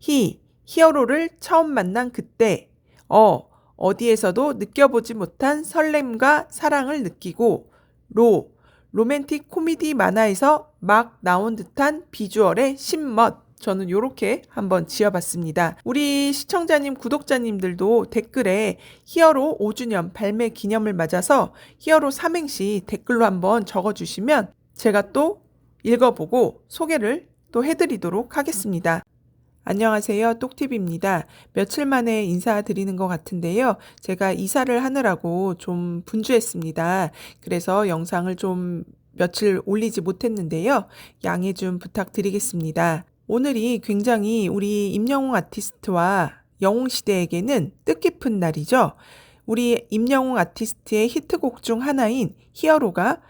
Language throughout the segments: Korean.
히, 히어로를 처음 만난 그때. 어, 어디에서도 느껴보지 못한 설렘과 사랑을 느끼고. 로, 로맨틱 코미디 만화에서 막 나온 듯한 비주얼의 신멋. 저는 이렇게 한번 지어봤습니다. 우리 시청자님, 구독자님들도 댓글에 히어로 5주년 발매 기념을 맞아서 히어로 삼행시 댓글로 한번 적어주시면 제가 또 읽어보고 소개를 또 해드리도록 하겠습니다. 안녕하세요. 똑팁입니다. 며칠 만에 인사드리는 것 같은데요. 제가 이사를 하느라고 좀 분주했습니다. 그래서 영상을 좀 며칠 올리지 못했는데요. 양해 좀 부탁드리겠습니다. 오늘이 굉장히 우리 임영웅 아티스트와 영웅 시대에게는 뜻깊은 날이죠. 우리 임영웅 아티스트의 히트곡 중 하나인 히어로가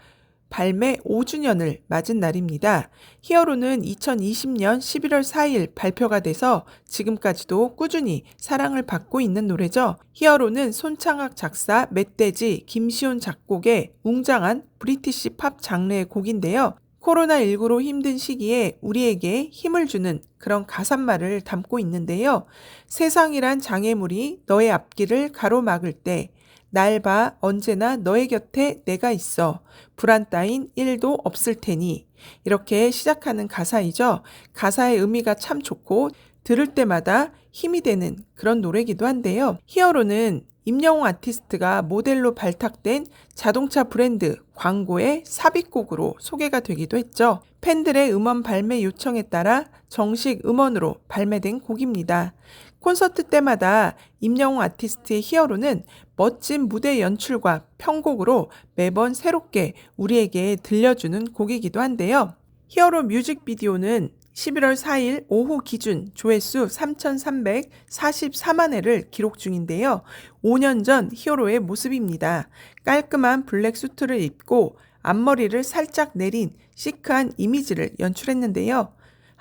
발매 5주년을 맞은 날입니다. 히어로는 2020년 11월 4일 발표가 돼서 지금까지도 꾸준히 사랑을 받고 있는 노래죠. 히어로는 손창학 작사, 멧돼지, 김시훈 작곡의 웅장한 브리티시 팝 장르의 곡인데요. 코로나19로 힘든 시기에 우리에게 힘을 주는 그런 가사말을 담고 있는데요. 세상이란 장애물이 너의 앞길을 가로막을 때, 날 봐, 언제나 너의 곁에 내가 있어. 불안 따윈 1도 없을 테니. 이렇게 시작하는 가사이죠. 가사의 의미가 참 좋고, 들을 때마다 힘이 되는 그런 노래기도 한데요. 히어로는 임영웅 아티스트가 모델로 발탁된 자동차 브랜드 광고의 삽입곡으로 소개가 되기도 했죠. 팬들의 음원 발매 요청에 따라 정식 음원으로 발매된 곡입니다. 콘서트 때마다 임영웅 아티스트의 히어로는 멋진 무대 연출과 편곡으로 매번 새롭게 우리에게 들려주는 곡이기도 한데요. 히어로 뮤직비디오는 11월 4일 오후 기준 조회수 3,344만 회를 기록 중인데요. 5년 전 히어로의 모습입니다. 깔끔한 블랙 수트를 입고 앞머리를 살짝 내린 시크한 이미지를 연출했는데요.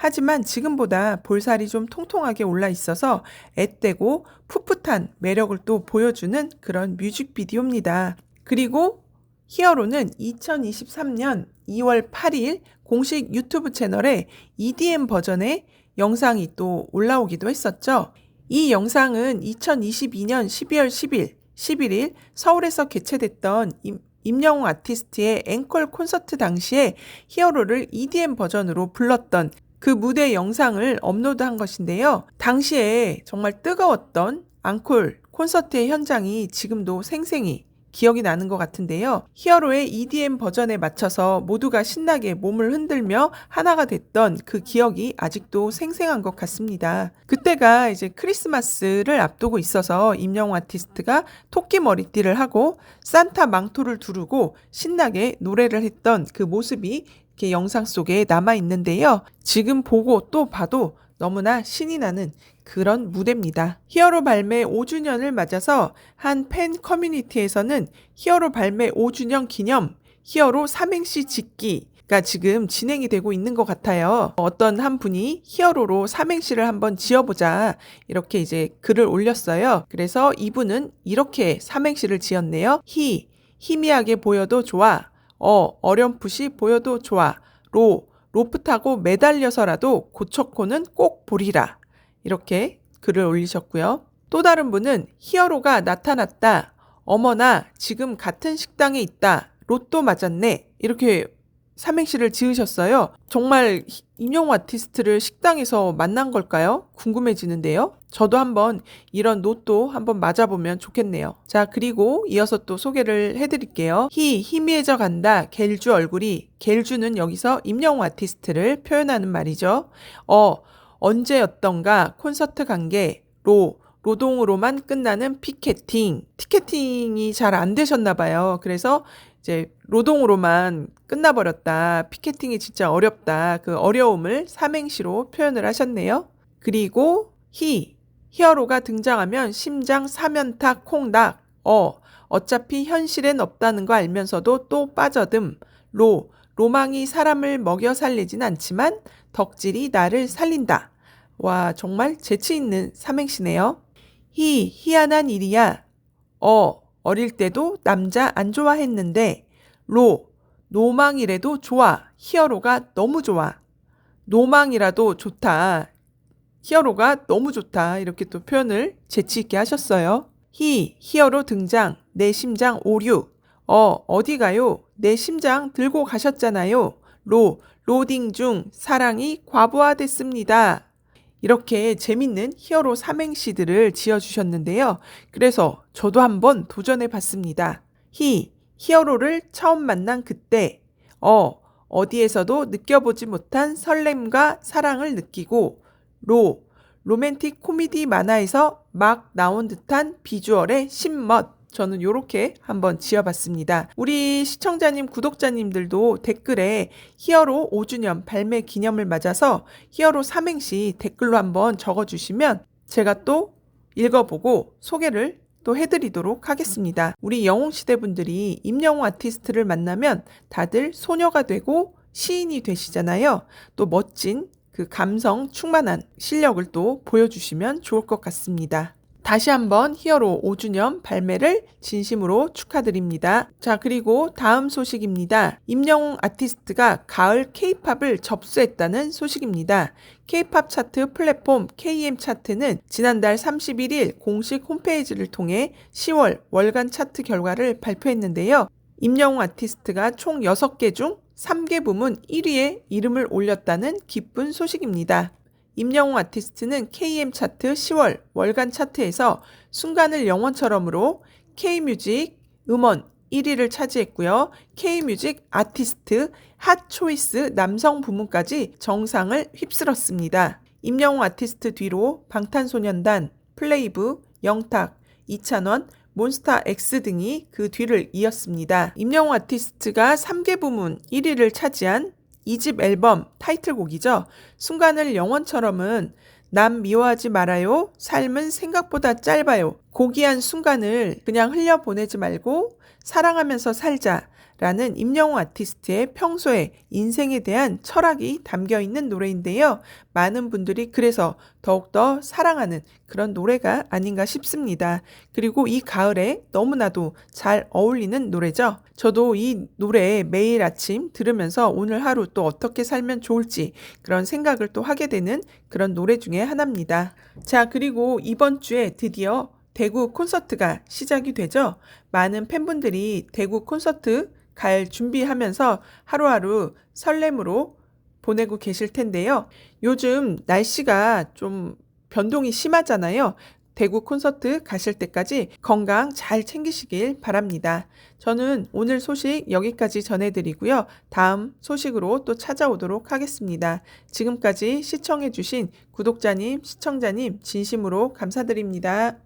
하지만 지금보다 볼살이 좀 통통하게 올라 있어서 앳되고 풋풋한 매력을 또 보여주는 그런 뮤직비디오입니다. 그리고 히어로는 2023년 2월 8일 공식 유튜브 채널에 EDM 버전의 영상이 또 올라오기도 했었죠. 이 영상은 2022년 12월 10일, 11일 서울에서 개최됐던 임, 임영웅 아티스트의 앵콜 콘서트 당시에 히어로를 EDM 버전으로 불렀던 그 무대 영상을 업로드한 것인데요. 당시에 정말 뜨거웠던 앙콜 콘서트의 현장이 지금도 생생히 기억이 나는 것 같은데요. 히어로의 EDM 버전에 맞춰서 모두가 신나게 몸을 흔들며 하나가 됐던 그 기억이 아직도 생생한 것 같습니다. 그때가 이제 크리스마스를 앞두고 있어서 임영웅 아티스트가 토끼 머리띠를 하고 산타 망토를 두르고 신나게 노래를 했던 그 모습이 이렇게 영상 속에 남아 있는데요. 지금 보고 또 봐도 너무나 신이 나는 그런 무대입니다. 히어로 발매 5주년을 맞아서 한 팬 커뮤니티에서는 히어로 발매 5주년 기념 히어로 삼행시 짓기 가 지금 진행이 되고 있는 것 같아요. 어떤 한 분이 히어로로 삼행시를 한번 지어보자 이렇게 이제 글을 올렸어요. 그래서 이분은 이렇게 삼행시를 지었네요. 히 희미하게 보여도 좋아. 어 어렴풋이 보여도 좋아. 로 로프 타고 매달려서라도 고척코는 꼭 보리라. 이렇게 글을 올리셨고요. 또 다른 분은 히어로가 나타났다. 어머나 지금 같은 식당에 있다. 로또 맞았네. 이렇게 삼행시를 지으셨어요. 정말 임영웅 아티스트를 식당에서 만난 걸까요? 궁금해지는데요. 저도 한번 이런 노또 한번 맞아보면 좋겠네요. 자, 그리고 이어서 또 소개를 해드릴게요. 히, 희미해져 간다. 겔주 얼굴이. 겔주는 여기서 임영웅 아티스트를 표현하는 말이죠. 어, 언제였던가 콘서트 관계, 로, 노동으로만 끝나는 피켓팅. 티켓팅이 잘 안 되셨나 봐요. 그래서 이제 노동으로만 끝나버렸다. 피켓팅이 진짜 어렵다. 그 어려움을 삼행시로 표현을 하셨네요. 그리고 히, 히어로가 등장하면 심장 사면탁 콩닥. 어, 어차피 현실엔 없다는 거 알면서도 또 빠져듦. 로, 로망이 사람을 먹여 살리진 않지만 덕질이 나를 살린다. 와, 정말 재치 있는 삼행시네요. 희, 희한한 일이야. 어, 어릴 때도 남자 안 좋아했는데, 로, 노망이라도 좋아. 히어로가 너무 좋아. 노망이라도 좋다. 히어로가 너무 좋다. 이렇게 또 표현을 재치 있게 하셨어요. 히, 히어로 등장, 내 심장 오류. 어, 어디 가요? 내 심장 들고 가셨잖아요. 로, 로딩 중 사랑이 과부하됐습니다. 이렇게 재밌는 히어로 삼행시들을 지어주셨는데요. 그래서 저도 한번 도전해 봤습니다. 히, 히어로를 처음 만난 그때, 어, 어디에서도 느껴보지 못한 설렘과 사랑을 느끼고, 로, 로맨틱 코미디 만화에서 막 나온 듯한 비주얼의 신멋. 저는 이렇게 한번 지어봤습니다. 우리 시청자님, 구독자님들도 댓글에 히어로 5주년 발매 기념을 맞아서 히어로 삼행시 댓글로 한번 적어주시면 제가 또 읽어보고 소개를 또 해드리도록 하겠습니다. 우리 영웅시대 분들이 임영웅 아티스트를 만나면 다들 소녀가 되고 시인이 되시잖아요. 또 멋진 그 감성 충만한 실력을 또 보여주시면 좋을 것 같습니다. 다시 한번 히어로 5주년 발매를 진심으로 축하드립니다. 자, 그리고 다음 소식입니다. 임영웅 아티스트가 가을 케이팝을 접수했다는 소식입니다. 케이팝 차트 플랫폼 KM 차트는 지난달 31일 공식 홈페이지를 통해 10월 월간 차트 결과를 발표했는데요. 임영웅 아티스트가 총 6개 중 3개 부문 1위에 이름을 올렸다는 기쁜 소식입니다. 임영웅 아티스트는 KM 차트 10월 월간 차트에서 순간을 영원처럼으로 K뮤직 음원 1위를 차지했고요. K뮤직 아티스트 핫 초이스 남성 부문까지 정상을 휩쓸었습니다. 임영웅 아티스트 뒤로 방탄소년단, 플레이브, 영탁, 이찬원, 몬스타 X 등이 그 뒤를 이었습니다. 임영웅 아티스트가 3개 부문 1위를 차지한 2집 앨범 타이틀곡이죠. 순간을 영원처럼은 남 미워하지 말아요. 삶은 생각보다 짧아요. 고귀한 순간을 그냥 흘려보내지 말고 사랑하면서 살자. 라는 임영웅 아티스트의 평소에 인생에 대한 철학이 담겨 있는 노래인데요. 많은 분들이 그래서 더욱더 사랑하는 그런 노래가 아닌가 싶습니다. 그리고 이 가을에 너무나도 잘 어울리는 노래죠. 저도 이 노래 매일 아침 들으면서 오늘 하루 또 어떻게 살면 좋을지 그런 생각을 또 하게 되는 그런 노래 중에 하나입니다. 자, 그리고 이번 주에 드디어 대구 콘서트가 시작이 되죠. 많은 팬분들이 대구 콘서트 갈 준비하면서 하루하루 설렘으로 보내고 계실 텐데요. 요즘 날씨가 좀 변동이 심하잖아요. 대구 콘서트 가실 때까지 건강 잘 챙기시길 바랍니다. 저는 오늘 소식 여기까지 전해드리고요. 다음 소식으로 또 찾아오도록 하겠습니다. 지금까지 시청해주신 구독자님, 시청자님, 진심으로 감사드립니다.